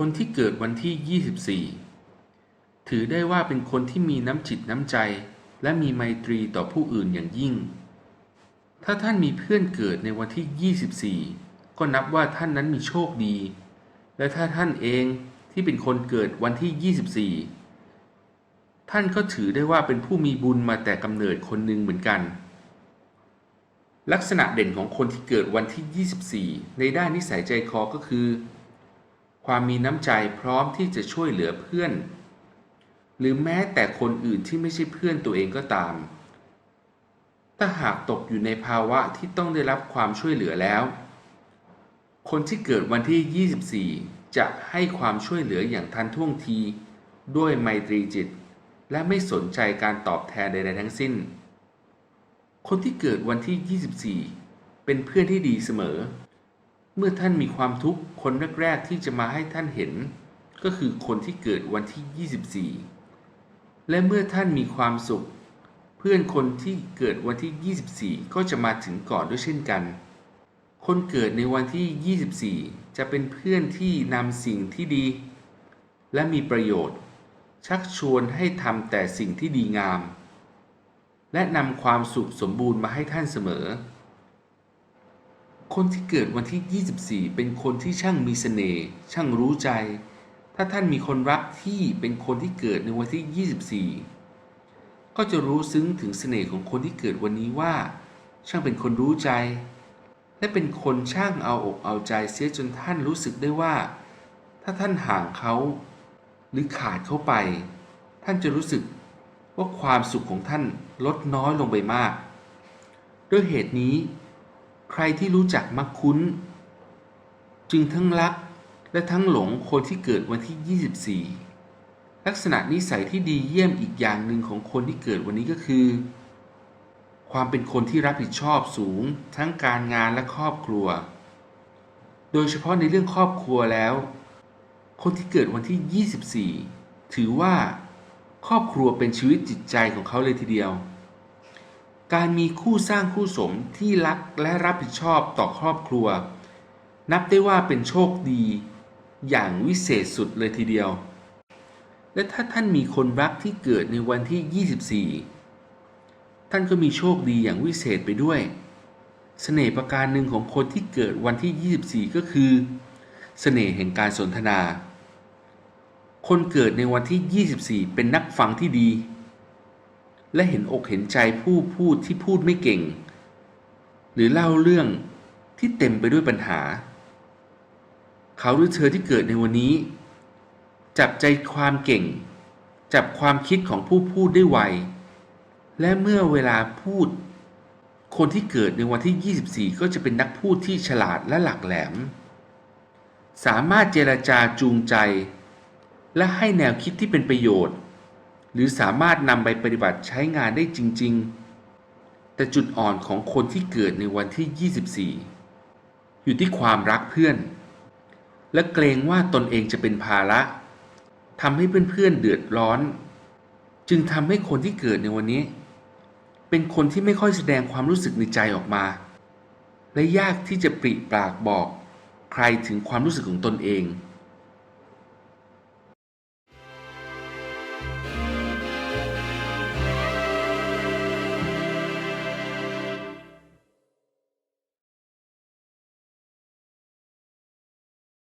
คนที่เกิดวันที่ 24 ถือได้ว่าเป็นคนที่มีน้ำจิตน้ำใจ และมีไมตรีต่อผู้อื่นอย่างยิ่ง ถ้าท่านมีเพื่อนเกิดในวันที่ 24 ก็นับว่าท่านนั้นมีโชคดี และถ้าท่านเองที่เป็นคนเกิดวันที่ 24 ท่านก็ถือได้ว่าเป็นผู้มีบุญมาแต่กำเนิดคนหนึ่งเหมือนกัน ลักษณะเด่นของคนที่เกิดวันที่ 24 ในด้านนิสัยใจคอก็คือ ความมีน้ำใจพร้อมที่จะช่วยเหลือเพื่อน หรือแม้แต่คนอื่นที่ไม่ใช่เพื่อนตัวเองก็ตาม ถ้าหากตกอยู่ในภาวะที่ต้องได้รับความช่วยเหลือแล้ว คนที่เกิดวันที่ 24 จะให้ความช่วยเหลืออย่างทันท่วงที ด้วยไมตรีจิต และไม่สนใจการตอบแทนใดๆทั้งสิ้น คนที่เกิดวันที่ 24 เป็นเพื่อนที่ดีเสมอ เมื่อท่านมีความทุกข์คนแรกๆที่จะมาให้ท่านเห็น ก็คือคนที่เกิดวันที่ 24 และเมื่อท่านมีความสุข เพื่อนคนที่เกิดวันที่ 24 ก็จะมาถึงก่อนด้วยเช่นกัน คนเกิดในวันที่ 24 จะเป็นเพื่อนที่นำสิ่งที่ดี และมีประโยชน์ ชักชวนให้ทำแต่สิ่งที่ดีงาม และนำความสุขสมบูรณ์มาให้ท่านเสมอ คนที่เกิดวันที่ 24 เป็นคนที่ช่างมีเสน่ห์ช่างรู้ใจ ถ้าท่านมีคนรักที่เป็นคนที่เกิดในวันที่ 24 ก็จะรู้ซึ้งถึงเสน่ห์ของคนที่เกิดวันนี้ว่า ช่างเป็นคนรู้ใจ และเป็นคนช่างเอาอกเอาใจเสียจนท่านรู้สึกได้ว่า ถ้าท่านห่างเขาหรือขาดเขาไป ท่านจะรู้สึกว่าความสุขของท่านลดน้อยลงไปมาก ด้วยเหตุนี้ ใครที่รู้จักมักคุ้น จึงทั้งรักและทั้งหลงคนที่เกิดวันที่ 24 ลักษณะนิสัยที่ดีเยี่ยมอีกอย่างหนึ่งของคนที่เกิดวันนี้ก็คือ ความเป็นคนที่รับผิดชอบสูง ทั้งการงานและครอบครัว โดยเฉพาะในเรื่องครอบครัวแล้ว คนที่เกิดวันที่ 24 ถือว่า ครอบครัวเป็นชีวิตจิตใจของเขาเลยทีเดียว การมีคู่สร้างคู่สมที่รักและรับผิดชอบต่อครอบครัว นับได้ว่าเป็นโชคดี อย่างวิเศษสุดเลยทีเดียว และถ้าท่านมีคนรักที่เกิดในวันที่ 24 ท่านก็มีโชคดีอย่างวิเศษไปด้วยเสน่ห์ประการหนึ่งของคนที่เกิดวันที่ 24 ก็คือเสน่ห์แห่งการสนทนา คนเกิดในวันที่ 24 เป็นนักฟังที่ดี และเห็นอกเห็นใจผู้พูดที่พูดไม่เก่ง หรือเล่าเรื่องที่เต็มไปด้วยปัญหา เขาหรือเธอที่เกิดในวันนี้ จับใจความเก่ง จับความคิดของผู้พูดได้ไว และเมื่อเวลาพูด คนที่เกิดในวันที่ 24 ก็จะเป็นนักพูดที่ฉลาดและหลักแหลม สามารถเจรจาจูงใจ และให้แนวคิดที่เป็นประโยชน์ หรือสามารถนำไปปฏิบัติใช้งานได้จริง ๆ แต่จุดอ่อนของคนที่เกิดในวันที่ 24 อยู่ที่ความรักเพื่อน และเกรงว่าตนเองจะเป็นภาระทำให้เพื่อนๆเดือดร้อน จึงทำให้คนที่เกิดในวันนี้ เป็นคนที่ไม่ค่อยแสดงความรู้สึกในใจออกมา และยากที่จะปริปากบอก ใครถึงความรู้สึกของตนเอง